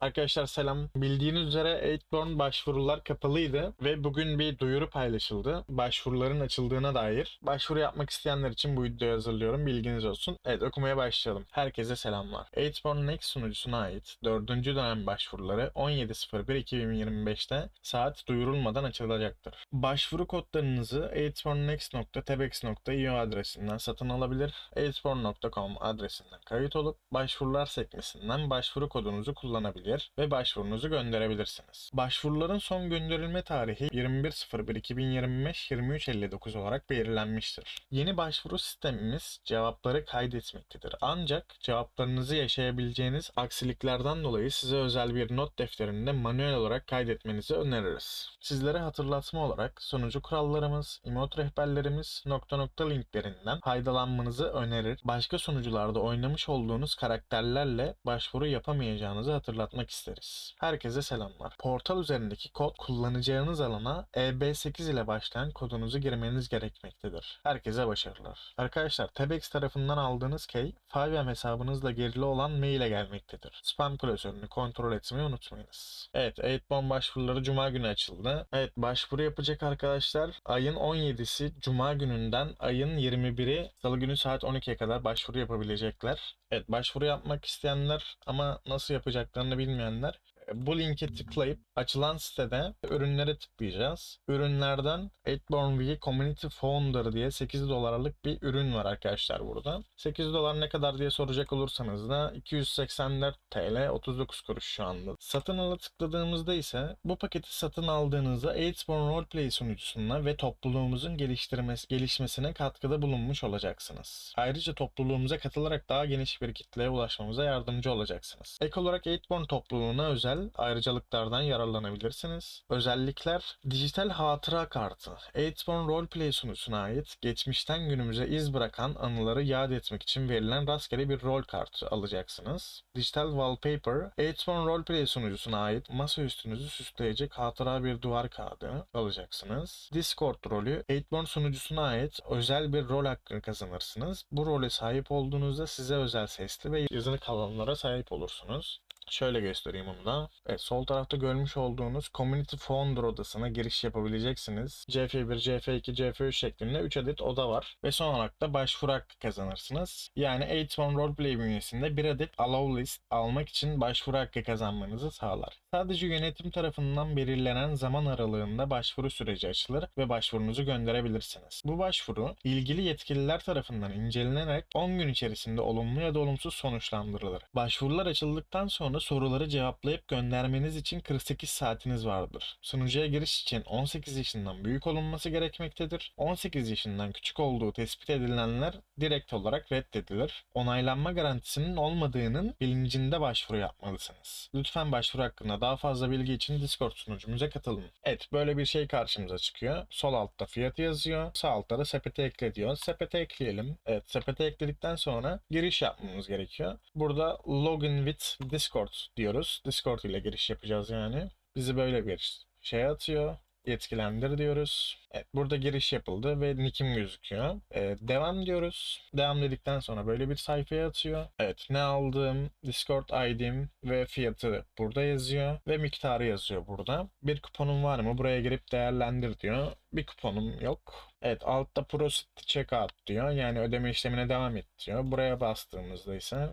Arkadaşlar selam. Bildiğiniz üzere Eightborn başvurular kapalıydı ve bugün bir duyuru paylaşıldı. Başvuruların açıldığına dair. Başvuru yapmak isteyenler için bu videoyu hazırlıyorum. Bilginiz olsun. Evet okumaya başlayalım. Herkese selamlar. Eightborn Next sunucusuna ait 4. dönem başvuruları 17.01.2025'te saat duyurulmadan açılacaktır. Başvuru kodlarınızı eightbornnext.tebex.io adresinden satın alabilir. eightborn.com adresinden kayıt olup başvurular sekmesinden başvuru kodunuzu kullanabilir ve başvurunuzu gönderebilirsiniz. Başvuruların son gönderilme tarihi 21.01.2025-23.59 olarak belirlenmiştir. Yeni başvuru sistemimiz cevapları kaydetmektedir. Ancak cevaplarınızı yaşayabileceğiniz aksiliklerden dolayı size özel bir not defterinde manuel olarak kaydetmenizi öneririz. Sizlere hatırlatma olarak sunucu kurallarımız, emot rehberlerimiz, nokta nokta linklerinden faydalanmanızı önerir. Başka sunucularda oynamış olduğunuz karakterlerle başvuru yapamayacağınızı hatırlatmak isteriz. Herkese selamlar. Portal üzerindeki kod kullanacağınız alana EB8 ile başlayan kodunuzu girmeniz gerekmektedir. Herkese başarılar. Arkadaşlar Tebex tarafından aldığınız key 5M hesabınızla gerili olan maile gelmektedir. Spam klasörünü kontrol etmeyi unutmayınız. Evet 8 başvuruları Cuma günü açıldı. Evet başvuru yapacak arkadaşlar ayın 17'si Cuma gününden ayın 21'i Salı günü saat 12'ye kadar başvuru yapabilecekler. Evet başvuru yapmak isteyenler ama nasıl yapacaklarını bilmeyenler bu linke tıklayıp açılan sitede ürünlere tıklayacağız. Ürünlerden 8born Community Founder diye 8 dolarlık bir ürün var arkadaşlar burada. 8 dolar ne kadar diye soracak olursanız da 284 TL 39 kuruş şu anda. Satın ala tıkladığımızda ise bu paketi satın aldığınızda 8born Roleplay sunucusuna ve topluluğumuzun geliştirmesi, gelişmesine katkıda bulunmuş olacaksınız. Ayrıca topluluğumuza katılarak daha geniş bir kitleye ulaşmamıza yardımcı olacaksınız. Ek olarak 8born topluluğuna özel ayrıcalıklardan yararlanabilirsiniz. Özellikler dijital hatıra kartı. 8born Roleplay sunucusuna ait geçmişten günümüze iz bırakan anıları yad etmek için verilen rastgele bir rol kartı alacaksınız. Dijital wallpaper. 8born Roleplay sunucusuna ait masa üstünüzü süsleyecek hatıra bir duvar kağıdı alacaksınız. Discord rolü 8born sunucusuna ait özel bir rol hakkı kazanırsınız. Bu role sahip olduğunuzda size özel sesli ve yazılı kalanlara sahip olursunuz. Şöyle göstereyim onu da. Evet, sol tarafta görmüş olduğunuz Community Founder odasına giriş yapabileceksiniz. CF1, CF2, CF3 şeklinde 3 adet oda var. Ve son olarak da başvuru hakkı kazanırsınız. Yani 8 Roleplay bünyesinde bir adet Allow List almak için başvuru hakkı kazanmanızı sağlar. Sadece yönetim tarafından belirlenen zaman aralığında başvuru süreci açılır ve başvurunuzu gönderebilirsiniz. Bu başvuru ilgili yetkililer tarafından incelenerek 10 gün içerisinde olumlu ya da olumsuz sonuçlandırılır. Başvurular açıldıktan sonra soruları cevaplayıp göndermeniz için 48 saatiniz vardır. Sunucuya giriş için 18 yaşından büyük olunması gerekmektedir. 18 yaşından küçük olduğu tespit edilenler direkt olarak reddedilir. Onaylanma garantisinin olmadığının bilincinde başvuru yapmalısınız. Lütfen başvuru hakkında daha fazla bilgi için Discord sunucumuza katılın. Evet böyle bir şey karşımıza çıkıyor. Sol altta fiyatı yazıyor. Sağ altta da sepete ekle diyor. Sepete ekleyelim. Evet sepete ekledikten sonra giriş yapmamız gerekiyor. Burada login with Discord diyoruz. Discord ile giriş yapacağız yani. Bizi böyle bir şey atıyor yetkilendir diyoruz. Evet, burada giriş yapıldı ve nickim gözüküyor. Ee, devam diyoruz. Devam dedikten sonra böyle bir sayfaya atıyor. Evet ne aldığım, Discord ID'm ve fiyatı burada yazıyor ve miktarı yazıyor burada. Bir kuponum var mı? Buraya girip değerlendir diyor. Bir kuponum yok. Evet altta proceed to checkout diyor. Yani ödeme işlemine devam et diyor. Buraya bastığımızda ise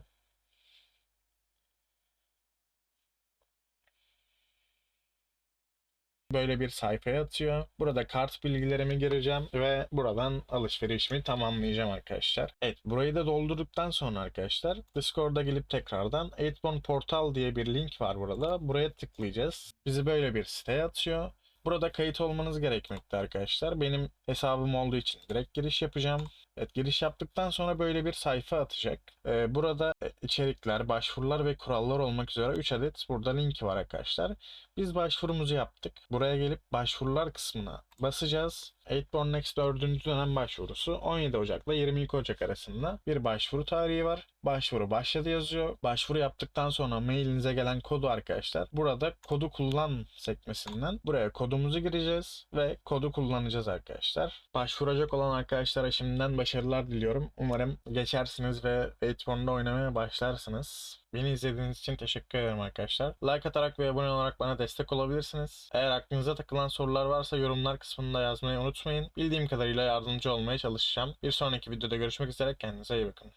böyle bir sayfaya atıyor. Burada kart bilgilerimi gireceğim ve buradan alışverişimi tamamlayacağım arkadaşlar. Evet burayı da doldurduktan sonra arkadaşlar Discord'a gelip tekrardan 8 Portal diye bir link var burada. Buraya tıklayacağız. Bizi böyle bir siteye atıyor. Burada kayıt olmanız gerekmekte arkadaşlar. Benim hesabım olduğu için direkt giriş yapacağım. Evet giriş yaptıktan sonra böyle bir sayfa atacak. Ee, burada içerikler, başvurular ve kurallar olmak üzere 3 adet burada linki var arkadaşlar. Biz başvurumuzu yaptık. Buraya gelip başvurular kısmına basacağız. 8born Next 4. dönem başvurusu 17 Ocak ile 22 Ocak arasında bir başvuru tarihi var. Başvuru başladı yazıyor. Başvuru yaptıktan sonra mailinize gelen kodu arkadaşlar. Burada kodu kullan sekmesinden buraya kodumuzu gireceğiz ve kodu kullanacağız arkadaşlar. Başvuracak olan arkadaşlara şimdiden başarılar diliyorum. Umarım geçersiniz ve 8born'da oynamaya başlarsınız. Beni izlediğiniz için teşekkür ederim arkadaşlar. Like atarak ve abone olarak bana destek olabilirsiniz. Eğer aklınıza takılan sorular varsa yorumlar kısmında yazmayı unutmayın. Bildiğim kadarıyla yardımcı olmaya çalışacağım. Bir sonraki videoda görüşmek üzere. Kendinize iyi bakın.